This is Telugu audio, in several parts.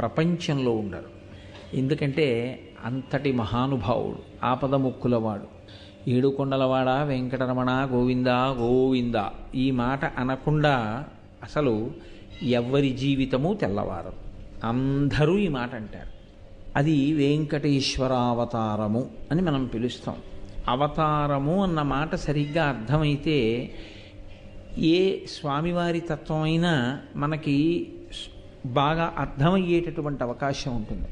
ప్రపంచంలో ఉండరు. ఎందుకంటే అంతటి మహానుభావుడు ఆపద ముక్కులవాడు ఏడుకొండలవాడ వెంకటరమణ గోవింద గోవింద? ఈ మాట అనకుండా అసలు ఎవ్వరి జీవితము తెల్లవారు అందరూ ఈ మాట అంటారు. అది వెంకటేశ్వరావతారము అని మనం పిలుస్తాం. అవతారము అన్న మాట సరిగ్గా అర్థమైతే ఏ స్వామివారి తత్వమైనా మనకి బాగా అర్థమయ్యేటటువంటి అవకాశం ఉంటుంది.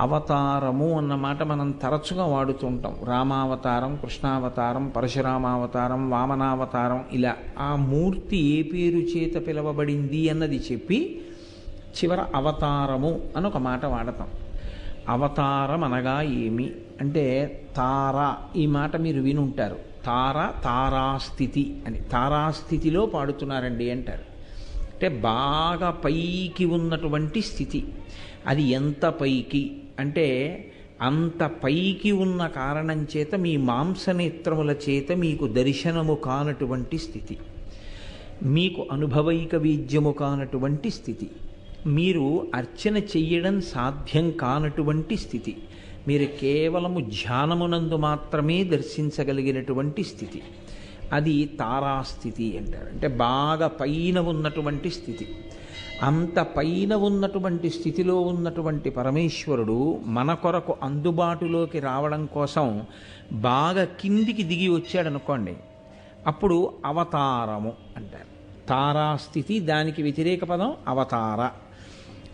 అవతారము అన్న మాట మనం తరచుగా వాడుతూ ఉంటాం. రామావతారం కృష్ణావతారం పరశురామావతారం వామనావతారం ఇలా ఆ మూర్తి ఏ పేరు చేత పిలవబడింది అన్నది చెప్పి చివర అవతారము అని ఒక మాట వాడతాం. అవతారం అనగా ఏమి? అంటే తార ఈ మాట మీరు వినుంటారు. తార తారాస్థితి అని. తారాస్థితిలో పాడుతున్నారండి అంటారు. అంటే బాగా పైకి ఉన్నటువంటి స్థితి. అది ఎంత పైకి? అంటే అంత పైకి ఉన్న కారణం చేత మీ మాంసనేత్రముల చేత మీకు దర్శనము కానటువంటి స్థితి. మీకు అనుభవైక వీద్యము కానటువంటి స్థితి. మీరు అర్చన చెయ్యడం సాధ్యం కానటువంటి స్థితి. మీరు కేవలము ధ్యానమునందు మాత్రమే దర్శించగలిగినటువంటి స్థితి. అది తారాస్థితి అంటారు. అంటే బాగా పైన ఉన్నటువంటి స్థితి. అంత పైన ఉన్నటువంటి స్థితిలో ఉన్నటువంటి పరమేశ్వరుడు మన కొరకు అందుబాటులోకి రావడం కోసం బాగా కిందికి దిగి వచ్చాడనుకోండి అప్పుడు అవతారము అంటారు. తారాస్థితి దానికి వ్యతిరేక పదం అవతార.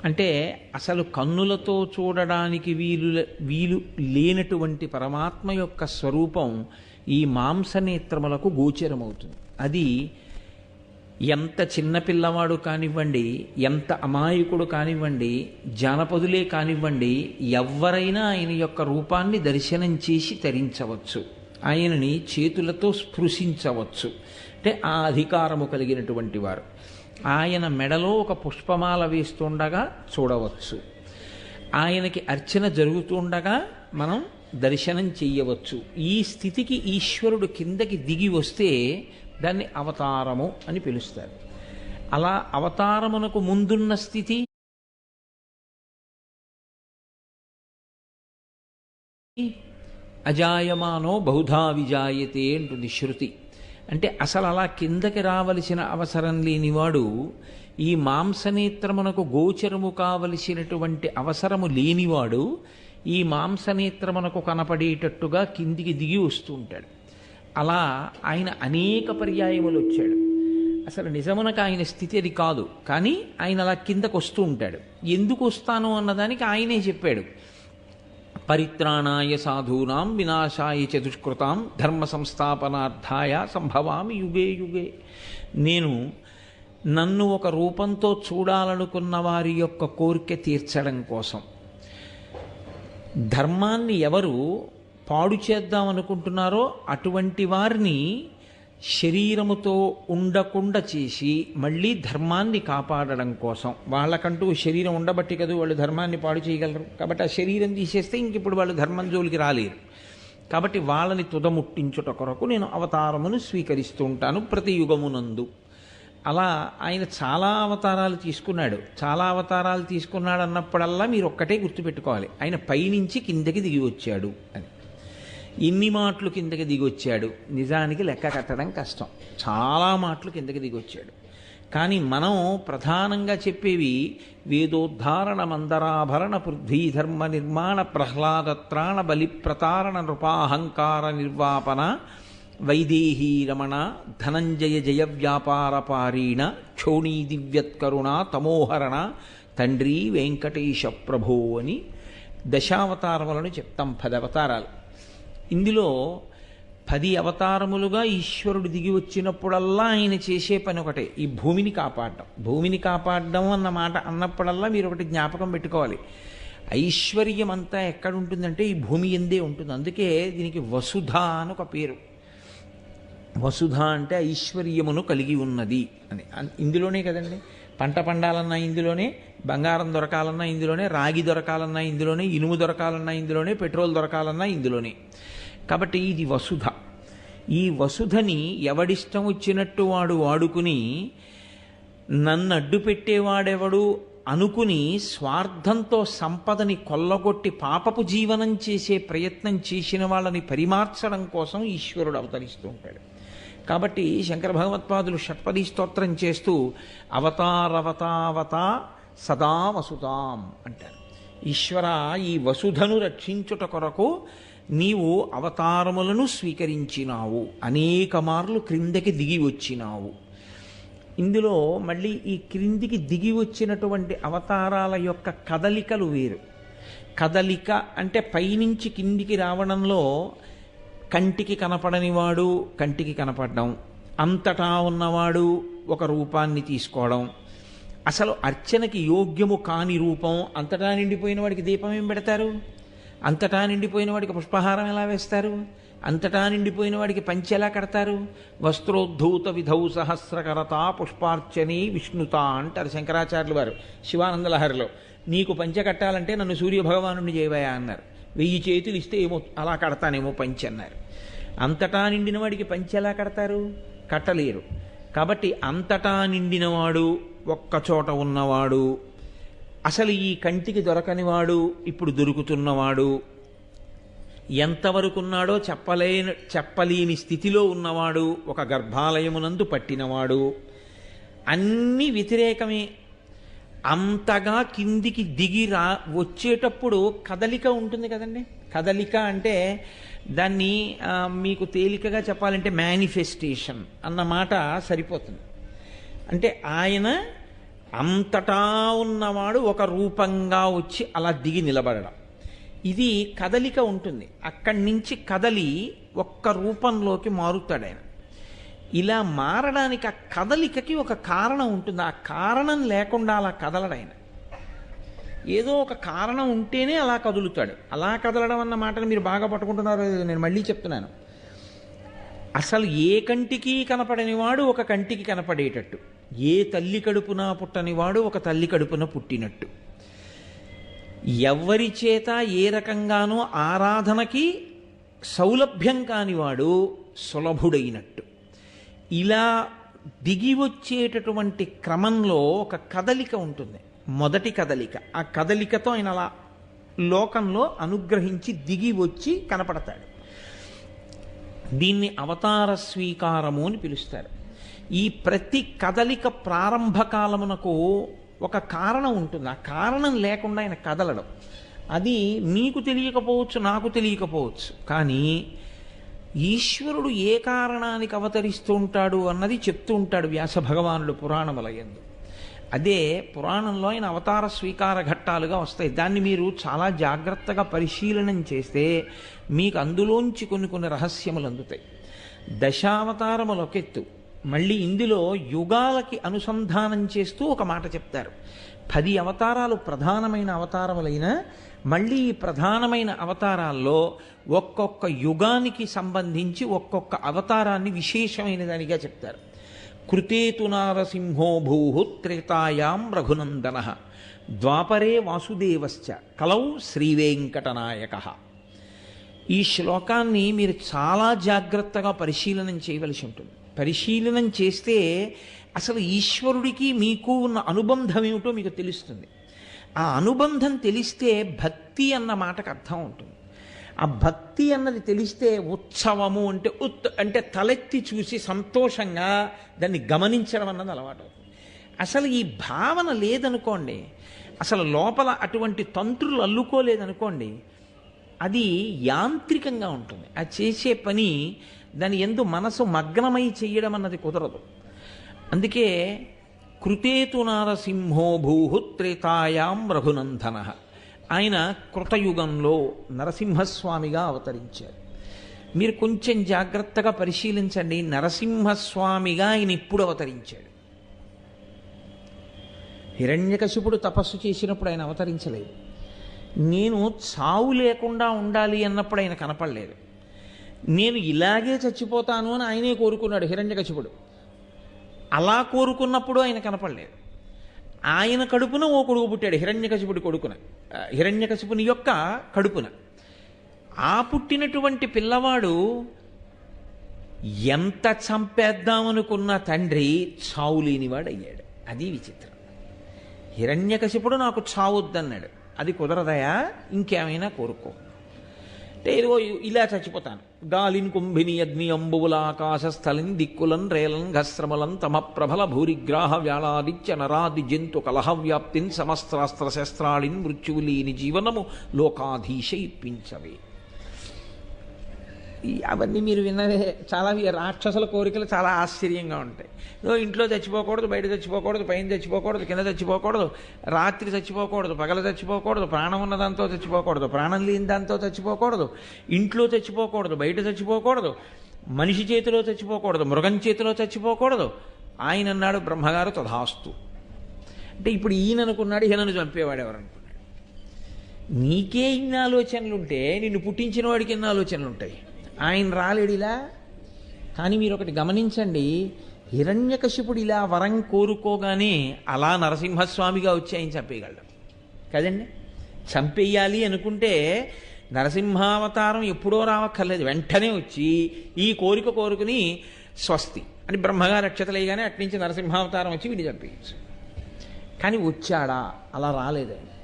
అంటే అసలు కన్నులతో చూడడానికి వీలు వీలు లేనటువంటి పరమాత్మ యొక్క స్వరూపం ఈ మాంసనేత్రములకు గోచరమవుతుంది. అది ఎంత చిన్న పిల్లవాడు కానివ్వండి ఎంత అమాయకుడు కానివ్వండి జానపదులే కానివ్వండి ఎవరైనా ఆయన యొక్క రూపాన్ని దర్శనం చేసి తరించవచ్చు. ఆయనని చేతులతో స్పృశించవచ్చు. అంటే ఆ అధికారము కలిగినటువంటి వారు. ఆయన మెడలో ఒక పుష్పమాల వేస్తుండగా చూడవచ్చు. ఆయనకి అర్చన జరుగుతుండగా మనం దర్శనం చెయ్యవచ్చు. ఈ స్థితికి ఈశ్వరుడు కిందకి దిగి వస్తే దాన్ని అవతారము అని పిలుస్తారు. అలా అవతారమునకు ముందున్న స్థితి అజాయమానో బహుధా విజాయతే అంటుంది శృతి. అంటే అసలు అలా కిందకి రావలసిన అవసరం లేనివాడు ఈ మాంసనేత్రమునకు గోచరము కావలసినటువంటి అవసరము లేనివాడు ఈ మాంసనేత్రమునకు కనపడేటట్టుగా కిందికి దిగి వస్తూ ఉంటాడు. అలా ఆయన అనేక పర్యాయములు వచ్చాడు. అసలు నిజమునకు ఆయన స్థితి అది కాదు. కానీ ఆయన అలా కిందకు వస్తూ ఉంటాడు. ఎందుకు వస్తాను అన్నదానికి ఆయనే చెప్పాడు. పరిత్రాణాయ సాధూనాం వినాశాయ చతుష్కృతాం ధర్మ సంస్థాపనార్థాయ సంభవామి యుగే యుగే. నేను నన్ను ఒక రూపంతో చూడాలనుకున్న వారి యొక్క కోరిక తీర్చడం కోసం. ధర్మాన్ని ఎవరు పాడు చేద్దామనుకుంటున్నారో అటువంటి వారిని శరీరముతో ఉండకుండా చేసి మళ్ళీ ధర్మాన్ని కాపాడడం కోసం. వాళ్ళకంటూ శరీరం ఉండబట్టి కదా వాళ్ళు ధర్మాన్ని పాడు చేయగలరు. కాబట్టి ఆ శరీరం తీసేస్తే ఇంక ఇప్పుడు వాళ్ళు ధర్మం జోలికి రాలేరు. కాబట్టి వాళ్ళని తుదముట్టించుట కొరకు నేను అవతారమును స్వీకరిస్తూ ఉంటాను ప్రతి యుగమునందు. అలా ఆయన చాలా అవతారాలు తీసుకున్నాడు. చాలా అవతారాలు తీసుకున్నాడు అన్నప్పుడల్లా మీరు ఒక్కటే గుర్తుపెట్టుకోవాలి. ఆయన పైనుంచి కిందకి దిగి వచ్చాడు అని. ఇన్ని మాటలు కిందకి దిగొచ్చాడు నిజానికి లెక్క కట్టడం కష్టం. చాలా మాటలు కిందకి దిగొచ్చాడు కానీ మనం ప్రధానంగా చెప్పేవి వేదోద్ధారణ మందరాభరణ పృథ్వీధర్మ నిర్మాణ ప్రహ్లాదత్రాణ బలి ప్రతారణ నృపాహంకార నిర్వాపన వైదేహీ రమణ ధనంజయ జయ వ్యాపార పారీణ క్షోణీ దివ్యత్కరుణ తమోహరణ తండ్రి వెంకటేశ ప్రభో అని దశావతారములను చెప్తాం పది అవతారాలు. ఇందులో పది అవతారములుగా ఈశ్వరుడు దిగి వచ్చినప్పుడల్లా ఆయన చేసే పని ఒకటే ఈ భూమిని కాపాడడం. భూమిని కాపాడడం అన్న మాట అన్నప్పుడల్లా మీరు ఒకటి జ్ఞాపకం పెట్టుకోవాలి. ఐశ్వర్యం అంతా ఎక్కడ ఉంటుందంటే ఈ భూమి ఎందే ఉంటుంది. అందుకే దీనికి వసుధ అని ఒక పేరు. వసుధ అంటే ఐశ్వర్యమును కలిగి ఉన్నది అని. ఇందులోనే కదండి. పంట పండాలన్నా ఇందులోనే బంగారం దొరకాలన్నా ఇందులోనే రాగి దొరకాలన్నా ఇందులోనే ఇనుము దొరకాలన్నా ఇందులోనే పెట్రోల్ దొరకాలన్నా ఇందులోనే. కాబట్టి ఇది వసుధ. ఈ వసుధని ఎవడిష్టం వచ్చినట్టు వాడు వాడుకుని నన్ను అడ్డు పెట్టేవాడెవడు అనుకుని స్వార్థంతో సంపదని కొల్లగొట్టి పాపపు జీవనం చేసే ప్రయత్నం చేసిన వాళ్ళని పరిమార్చడం కోసం ఈశ్వరుడు అవతరిస్తూ ఉంటాడు. కాబట్టి శంకర భగవత్పాదులు షట్పది స్తోత్రం చేస్తూ అవతారవతావత సదా వసుతాం అంటారు. ఈశ్వర ఈ వసుధను రక్షించుట కొరకు నీవు అవతారములను స్వీకరించినావు. అనేక మార్లు క్రిందకి దిగి వచ్చినావు. ఇందులో మళ్ళీ ఈ క్రిందికి దిగి వచ్చినటువంటి అవతారాల యొక్క కదలికలు వేరు. కదలిక అంటే పైనుంచి కిందికి రావడంలో కంటికి కనపడనివాడు కంటికి కనపడడం. అంతటా ఉన్నవాడు ఒక రూపాన్ని తీసుకోవడం. అసలు అర్చనకి యోగ్యము కాని రూపం అంతటా నిండిపోయిన వాడికి దీపం ఏం పెడతారు? అంతటా నిండిపోయిన వాడికి పుష్పహారం ఎలా వేస్తారు? అంతటా నిండిపోయిన వాడికి పంచె ఎలా కడతారు? వస్త్రోద్ధూత విధౌ సహస్రకరత పుష్పార్చని విష్ణుత అంటారు శంకరాచార్యులు వారు శివానందలహరిలో. నీకు పంచె కట్టాలంటే నన్ను సూర్యభగవానుడిని చేయవయా అన్నారు. వెయ్యి చేతులు ఇస్తే ఏమో అలా కడతానేమో పంచి అన్నారు. అంతటా నిండిన వాడికి పంచె ఎలా కడతారు? కట్టలేరు. కాబట్టి అంతటా నిండినవాడు ఒక్కచోట ఉన్నవాడు అసలు ఈ కంటికి దొరకనివాడు ఇప్పుడు దొరుకుతున్నవాడు ఎంతవరకున్నాడో చెప్పలేని చెప్పలేని స్థితిలో ఉన్నవాడు ఒక గర్భాలయమునందు పట్టినవాడు అన్నీ వ్యతిరేకమే అంతగా కిందికి దిగిరా వచ్చేటప్పుడు కదలిక ఉంటుంది కదండి. కదలిక అంటే దాన్ని మీకు తేలికగా చెప్పాలంటే మేనిఫెస్టేషన్ అన్న మాట సరిపోతుంది. అంటే ఆయన అంతటా ఉన్నవాడు ఒక రూపంగా వచ్చి అలా దిగి నిలబడడం. ఇది కదలిక ఉంటుంది. అక్కడి నుంచి కదలి ఒక్క రూపంలోకి మారుతాడు ఆయన. ఇలా మారడానికి ఆ కదలికకి ఒక కారణం ఉంటుంది. ఆ కారణం లేకుండా అలా కదలడు ఆయన. ఏదో ఒక కారణం ఉంటేనే అలా కదులుతాడు. అలా కదలడం అన్న మాటను మీరు బాగా పట్టుకుంటున్నారు నేను మళ్ళీ చెప్తున్నాను. అసలు ఏ కంటికి కనపడనివాడు ఒక కంటికి కనపడేటట్టు. ఏ తల్లి కడుపున పుట్టనివాడు ఒక తల్లి కడుపున పుట్టినట్టు. ఎవ్వరి చేత ఏ రకంగానూ ఆరాధనకి సౌలభ్యం కానివాడు సులభుడైనట్టు. ఇలా దిగి వచ్చేటటువంటి క్రమంలో ఒక కదలిక ఉంటుంది. మొదటి కదలిక. ఆ కదలికతో ఆయన అలా లోకంలో అనుగ్రహించి దిగి వచ్చి కనపడతాడు. దీన్ని అవతార స్వీకారము అని పిలుస్తారు. ఈ ప్రతి కదలిక ప్రారంభ కాలమునకు ఒక కారణం ఉంటుంది. ఆ కారణం లేకుండా ఆయన కదలడం. అది మీకు తెలియకపోవచ్చు నాకు తెలియకపోవచ్చు. కానీ ఈశ్వరుడు ఏ కారణానికి అవతరిస్తూ ఉంటాడు అన్నది చెప్తూ ఉంటాడు వ్యాస భగవానుడు పురాణములయందు అదే పురాణంలో ఆయన అవతార స్వీకార ఘట్టాలుగా వస్తాయి. దాన్ని మీరు చాలా జాగ్రత్తగా పరిశీలనం చేస్తే మీకు అందులోంచి కొన్ని కొన్ని రహస్యములు అందుతాయి. దశావతారములొకెత్తు. మళ్ళీ ఇందులో యుగాలకి అనుసంధానం చేస్తూ ఒక మాట చెప్తారు. పది అవతారాలు ప్రధానమైన అవతారములైన మళ్ళీ ఈ ప్రధానమైన అవతారాల్లో ఒక్కొక్క యుగానికి సంబంధించి ఒక్కొక్క అవతారాన్ని విశేషమైన దానిగా చెప్తారు. కృతేతు నారసింహో భూ త్రేతాయాం రఘునందన ద్వాపరే వాసుదేవశ్చ కలౌ శ్రీవేంకటనాయక. ఈ శ్లోకాన్ని మీరు చాలా జాగ్రత్తగా పరిశీలనం చేయవలసి ఉంటుంది. పరిశీలనం చేస్తే అసలు ఈశ్వరుడికి మీకు ఉన్న అనుబంధం ఏమిటో మీకు తెలుస్తుంది. ఆ అనుబంధం తెలిస్తే భక్తి అన్న మాటకు అర్థం ఉంటుంది. ఆ భక్తి అన్నది తెలిస్తే ఉత్సవము అంటే ఉత్ అంటే తలెత్తి చూసి సంతోషంగా దాన్ని గమనించడం అన్నది అలవాటు అసలు ఈ భావన లేదనుకోండి అసలు లోపల అటువంటి తంత్రులు అల్లుకోలేదనుకోండి అది యాంత్రికంగా ఉంటుంది. ఆ చేసే పని దాని ఎందు మనసు మగ్నమై చేయడం అన్నది కుదరదు. అందుకే కృతేతు నారసింహో భూ త్రేతాయాం రఘునందన. ఆయన కృతయుగంలో నరసింహస్వామిగా అవతరించారు. మీరు కొంచెం జాగ్రత్తగా పరిశీలించండి నరసింహస్వామిగా ఆయన ఇప్పుడు అవతరించాడు. హిరణ్యకశిపుడు తపస్సు చేసినప్పుడు ఆయన అవతరించలేదు. నేను చావు లేకుండా ఉండాలి అన్నప్పుడు ఆయన కనపడలేదు. నేను ఇలాగే చచ్చిపోతాను అని ఆయనే కోరుకున్నాడు హిరణ్యకశిపుడు. అలా కోరుకున్నప్పుడు ఆయన కనపడలేదు. ఆయన కడుపున ఓ కొడుకు పుట్టాడు హిరణ్యకశిపుడి కొడుకున. హిరణ్యకశిపుని యొక్క కడుపున. ఆ పుట్టినటువంటి పిల్లవాడు ఎంత చంపేద్దామనుకున్న తండ్రి చావు లేనివాడు అయ్యాడు అది విచిత్రం. హిరణ్యకశిపుడు నాకు చావొద్దన్నాడు. అది కుదరదయా? ఇంకేమైనా కోరుకో. అంటే ఏదో ఇలా చచ్చిపోతాను. గాలిన్ కుంభిని అగ్ని అంబువుల ఆకాశ స్థలిన్ దిక్కులన్ రేలన్ ఘస్రమలన్ తమ ప్రబల భూరిగ్రాహ వ్యాళాదిత్య నరాది జంతు కలహవ్యాప్తిన్ సమస్త్రాస్త్ర శస్త్రాళిన్ మృత్యువులీని జీవనము లోకాధీశ ఇప్పించవే అవన్నీ మీరు విన్నవే. చాలా రాక్షసుల కోరికలు చాలా ఆశ్చర్యంగా ఉంటాయి. నువ్వు ఇంట్లో చచ్చిపోకూడదు బయట చచ్చిపోకూడదు పైన చచ్చిపోకూడదు కింద చచ్చిపోకూడదు రాత్రి చచ్చిపోకూడదు పగల చచ్చిపోకూడదు ప్రాణం ఉన్న దాంతో చచ్చిపోకూడదు ప్రాణం లేని దాంతో చచ్చిపోకూడదు ఇంట్లో చచ్చిపోకూడదు బయట చచ్చిపోకూడదు మనిషి చేతిలో చచ్చిపోకూడదు మృగం చేతిలో చచ్చిపోకూడదు. ఆయన అన్నాడు బ్రహ్మగారు తథాస్తు. అంటే ఇప్పుడు ఈయన అనుకున్నాడు ఈయనను చంపేవాడు ఎవరు నీకే ఇన్ని ఆలోచనలుంటే నిన్ను పుట్టించిన వాడికి ఎన్ని ఆలోచనలు ఉంటాయి ఆయన రాలేడు ఇలా. కానీ మీరు ఒకటి గమనించండి హిరణ్యకశిపుడు ఇలా వరం కోరుకోగానే అలా నరసింహస్వామిగా వచ్చి ఆయన చంపేయగలడు. కదండి? చంపేయాలి అనుకుంటే నరసింహావతారం ఎప్పుడో రావక్కర్లేదు. వెంటనే వచ్చి ఈ కోరిక కోరుకుని స్వస్తి. అని బ్రహ్మగారు రక్షతలేయగానే అట్నుంచి నరసింహావతారం వచ్చి వీడిని చంపేయచ్చు. కానీ వచ్చాడా? అలా రాలేదండి.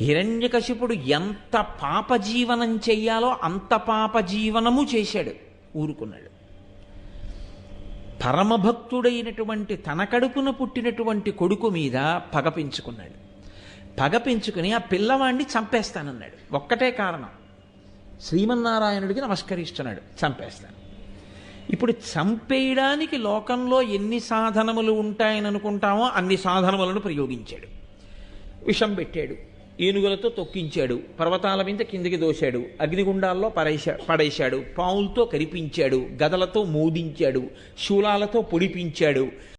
హిరణ్యకశిపుడు ఎంత పాప జీవనం చెయ్యాలో అంత పాప జీవనము చేశాడు ఊరుకున్నాడు. పరమభక్తుడైనటువంటి తన కడుపున పుట్టినటువంటి కొడుకు మీద పగ పెంచుకున్నాడు. పగ పెంచుకుని ఆ పిల్లవాడిని చంపేస్తానన్నాడు. ఒక్కటే కారణం శ్రీమన్నారాయణుడికి నమస్కరిస్తున్నాడు చంపేస్తాను. ఇప్పుడు చంపేయడానికి లోకంలో ఎన్ని సాధనములు ఉంటాయని అనుకుంటామో అన్ని సాధనములను ప్రయోగించాడు. విషం పెట్టాడు. ఏనుగులతో తొక్కించాడు. పర్వతాల మీద కిందకి దోశాడు. అగ్నిగుండాల్లో పడేశా పడేశాడు. పావులతో కరిపించాడు. గదలతో మోదించాడు. శూలాలతో పొడిపించాడు.